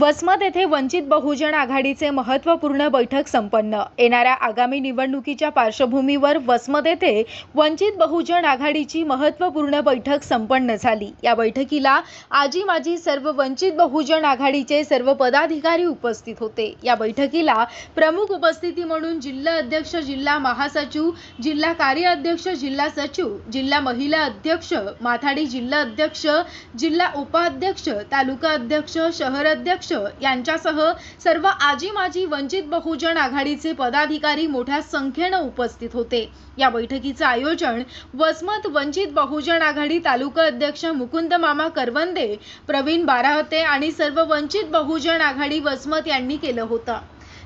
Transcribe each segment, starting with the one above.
वसमत येथे वंचित बहुजन आघाडीचे महत्त्वपूर्ण बैठक संपन्न. येणाऱ्या आगामी निवडणुकीच्या पार्श्वभूमीवर वसमत येथे वंचित बहुजन आघाडीची महत्त्वपूर्ण बैठक संपन्न झाली. या बैठकीला आजी माजी सर्व वंचित बहुजन आघाडीचे सर्व पदाधिकारी उपस्थित होते. या बैठकीला प्रमुख उपस्थिती म्हणून जिल्हा अध्यक्ष जिल्हा महासचिव जिल्हा कार्य अध्यक्ष जिल्हा सचिव जिल्हा महिला अध्यक्ष माथाडी जिल्हा अध्यक्ष जिल्हा उपाध्यक्ष तालुका अध्यक्ष शहर अध्यक्ष यांच्यासह सर्व आजी माजी वंचित बहुजन आघाडीचे पदाधिकारी मोठ्या संख्येनं उपस्थित होते. या बैठकीचं आयोजन वसमत वंचित बहुजन आघाडी तालुका अध्यक्ष मुकुंद मामा करवंदे प्रवीण बाराहते आणि सर्व वंचित बहुजन आघाडी वसमत यांनी केलं होतं.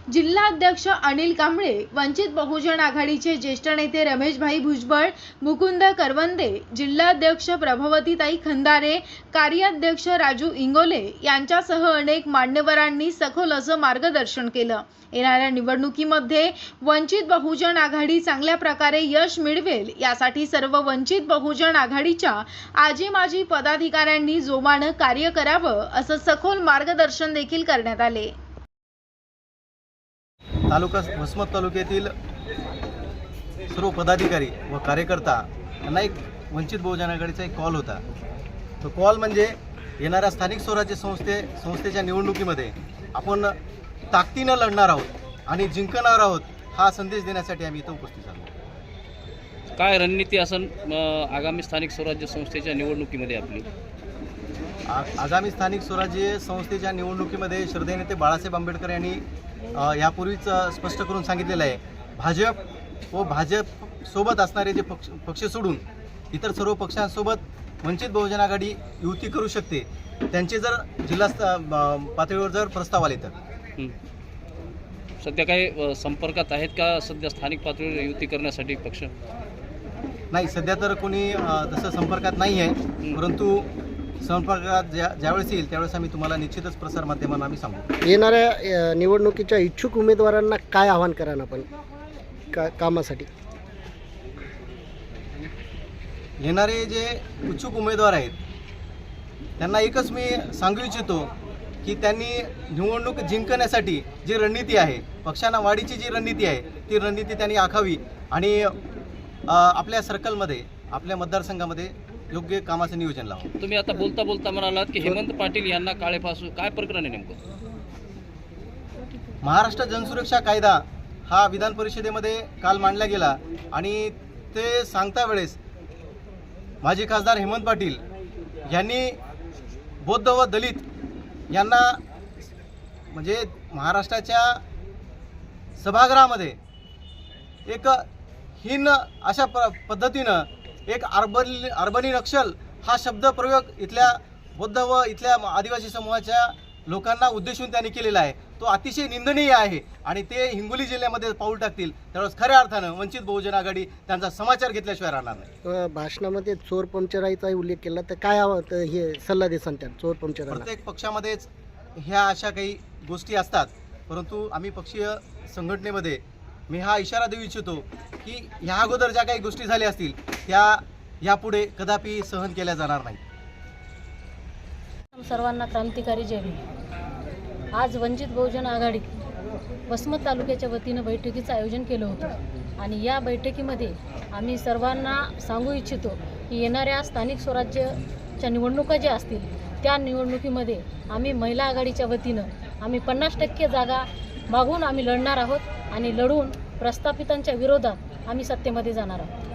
जिल्हाध्यक्ष अनिल कांबळे वंचित बहुजन आघाडीचे ज्येष्ठ नेते रमेशभाई भुजबळ मुकुंद करवंदे जिल्हाध्यक्ष प्रभवतीताई खंदारे कार्याध्यक्ष राजू इंगोले यांच्यासह अनेक मान्यवरांनी सखोल असं मार्गदर्शन केलं. येणाऱ्या निवडणुकीमध्ये वंचित बहुजन आघाडी चांगल्या प्रकारे यश मिळवेल यासाठी सर्व वंचित बहुजन आघाडीच्या आजी माजी पदाधिकाऱ्यांनी जोमानं कार्य करावं असं सखोल मार्गदर्शन देखील करण्यात आले. तालुका वसमत तालुक्यातील सर्व पदाधिकारी व कार्यकर्ता यांना एक वंचित बहुजन आघाडीचा एक कॉल होता. तो कॉल म्हणजे येणाऱ्या स्थानिक स्वराज्य संस्थे संस्थेच्या निवडणुकीमध्ये आपण ताकदीनं लढणार आहोत आणि जिंकणार आहोत हा संदेश देण्यासाठी आम्ही इथं उपस्थित झालो काय रणनीती असन आगामी स्थानिक स्वराज्य संस्थेच्या निवडणुकीमध्ये आपली? आगामी स्थानिक स्वराज्य संस्थेच्या निवडणुकीमध्ये श्रद्धेय नेते बाळासाहेब आंबेडकर यांनी यापूर्वीच स्पष्ट करून सांगितलेलं आहे. भाजप व भाजप सोबत असणारे जे पक्ष पक्ष सोडून इतर सर्व पक्षांसोबत वंचित बहुजन आघाडी युती करू शकते त्यांचे जर जिल्हा पातळीवर जर प्रस्ताव आले तर. सध्या काही संपर्कात आहेत का सध्या स्थानिक पातळीवर युती करण्यासाठी पक्ष? नाही सध्या तर कोणी तसं संपर्कात नाही आहे. परंतु संपर्कात ज्या ज्यावेळेस येईल त्यावेळेस आम्ही तुम्हाला निश्चितच प्रसारमाध्यमांना आम्ही सांगू. येणाऱ्या निवडणुकीच्या इच्छुक उमेदवारांना काय आव्हान कराल आपण? का कामासाठी. येणारे जे इच्छुक उमेदवार आहेत त्यांना एकच मी सांगू इच्छितो की त्यांनी निवडणूक जिंकण्यासाठी जी रणनीती आहे पक्षांना वाढीची जी रणनीती आहे ती रणनीती त्यांनी आखावी. आणि आपल्या सर्कलमध्ये आपल्या मतदारसंघामध्ये योग्य कामाचं नियोजन लावावं तुम्ही आता बोलता बोलता म्हणालात की हेमंत पाटील यांना काळे फासू काय प्रकरण आहे नेमकं? महाराष्ट्र जनसुरक्षा कायदा हा विधान परिषदेमध्ये काल मांडला गेला आणि ते सांगता वेळेस माजी खासदार हेमंत पाटील यांनी बौद्ध व दलित यांना म्हणजे महाराष्ट्राच्या सभागृहामध्ये एक हीन अशा प पद्धतीनं एक अर्बन अर्बनी नक्षल हा शब्द प्रयोग इथल्या बौद्ध व इथल्या आदिवासी समूहाच्या लोकांना उद्देशून त्यांनी केलेला आहे. तो अतिशय निंदनीय आहे आणि ते हिंगोली जिल्ह्यामध्ये पाऊल टाकतील. त्यावेळेस खऱ्या अर्थानं वंचित बहुजन आघाडी त्यांचा समाचार घेतल्याशिवाय राहणार नाही. भाषणामध्ये चोर पंचराईचा उल्लेख केला तर काय हे सल्ला देसान त्या चोर पंचराला प्रत्येक पक्षामध्येच ह्या अशा काही गोष्टी असतात. परंतु आम्ही पक्षीय संघटनेमध्ये मी हा इशारा देऊ इच्छितो की ह्या अगोदर ज्या काही गोष्टी झाल्या असतील त्या यापुढे कदापि सहन केल्या जाणार नाही सर्वांना क्रांतिकारी जय आज वंचित बहुजन आघाडी वसमत तालुक्याच्या वतीनं बैठकीचं आयोजन केलं होतं. आणि या बैठकीमध्ये आम्ही सर्वांना सांगू इच्छितो की येणाऱ्या स्थानिक स्वराज्याच्या निवडणुका ज्या असतील त्या निवडणुकीमध्ये आम्ही महिला आघाडीच्या वतीनं आम्ही पन्नास टक्के जागा मागून आम्ही लढणार आहोत आणि लढून प्रस्थापितांच्या विरोधात आम्ही सत्तेमध्ये जाणार आहोत.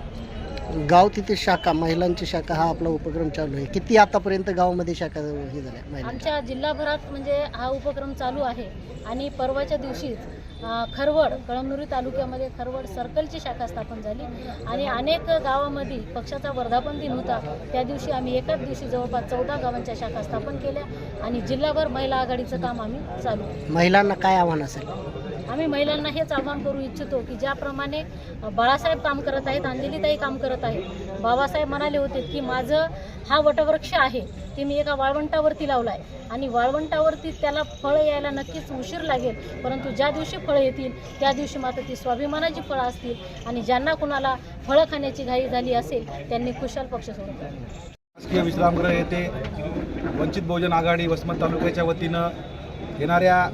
गाव तिथे शाखा महिलांची शाखा हा आपला उपक्रम चालू आहे. किती आतापर्यंत गावामध्ये शाखा हे झाल्या महिलांच्या? आमच्या जिल्हाभरात म्हणजे हा उपक्रम चालू आहे आणि परवाच्या दिवशीच अ, खरवड कळमनुरी तालुक्यामध्ये खरवड सर्कलची शाखा स्थापन झाली आणि अनेक गावामध्ये पक्षाचा वर्धापन दिन होता. त्या दिवशी आम्ही एकाच दिवशी जवळपास चौदा गावांच्या शाखा स्थापन केल्या आणि जिल्हाभर महिला आघाडीचं काम आम्ही चालू. महिलांना काय आव्हान असेल? आम्ही महिलांना हेच आव्हान करू इच्छितो की ज्याप्रमाणे बाळासाहेब काम करत आहेत अंजलीताई काम करत आहेत बाबासाहेब म्हणाले होते की माझं हा वटवृक्ष आहे ते मी एका वाळवंटावरती लावला आहे आणि वाळवंटावरती त्याला फळं यायला नक्कीच उशीर लागेल परंतु ज्या दिवशी फळं येतील त्या दिवशी मात्र ती स्वाभिमानाची फळं असतील आणि ज्यांना कुणाला फळं खाण्याची घाई झाली असेल त्यांनी खुशाल पक्ष सोडून शासकीय विश्रामगृह येथे वंचित बहुजन आघाडी वसमत तालुक्याच्या वतीनं येणाऱ्या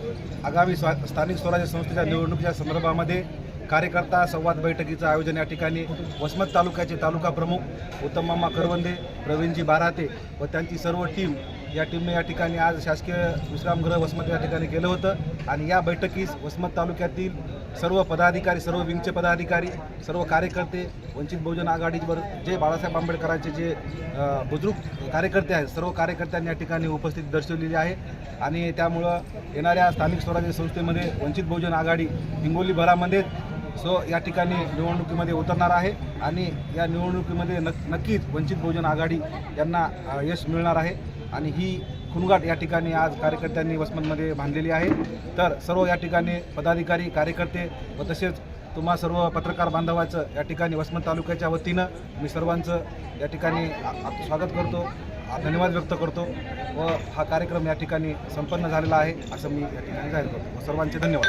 आगामी स्वा स्थानिक स्वराज्य संस्थेच्या निवडणुकीच्या संदर्भामध्ये कार्यकर्ता संवाद बैठकीचं आयोजन या ठिकाणी वसमत तालुक्याचे तालुका प्रमुख उत्तम करवंदे प्रवीणजी बाराते व त्यांची सर्व टीम या टीमने या ठिकाणी आज शासकीय विश्रामगृह वसमत या ठिकाणी केलं होतं. आणि या बैठकीस वसमत तालुक्यातील सर्व पदाधिकारी सर्व विंगचे पदाधिकारी सर्व कार्यकर्ते वंचित बहुजन आघाडीवर जे बाळासाहेब आंबेडकरांचे जे बुजुर्ग कार्यकर्ते आहेत सर्व कार्यकर्त्यांनी या ठिकाणी उपस्थिती दर्शवलेली आहे. आणि त्यामुळं येणाऱ्या स्थानिक स्वराज्य संस्थेमध्ये वंचित बहुजन आघाडी हिंगोली भरामध्ये सो या ठिकाणी निवडणुकीमध्ये उतरणार आहे. आणि या निवडणुकीमध्ये नक्कीच वंचित बहुजन आघाडी यांना यश मिळणार आहे. आणि ही खुनगाट या ठिकाणी आज कार्यकर्त्यांनी वसमतमध्ये बांधलेली आहे. तर सर्व या ठिकाणी पदाधिकारी कार्यकर्ते व तसेच तुम्हा सर्व पत्रकार बांधवाचं या ठिकाणी वसमत तालुक्याच्या वतीनं मी सर्वांचं या ठिकाणी स्वागत करतो धन्यवाद व्यक्त करतो व हा कार्यक्रम या ठिकाणी संपन्न झालेला आहे असं मी या ठिकाणी जाहीर करतो. सर्वांचे धन्यवाद.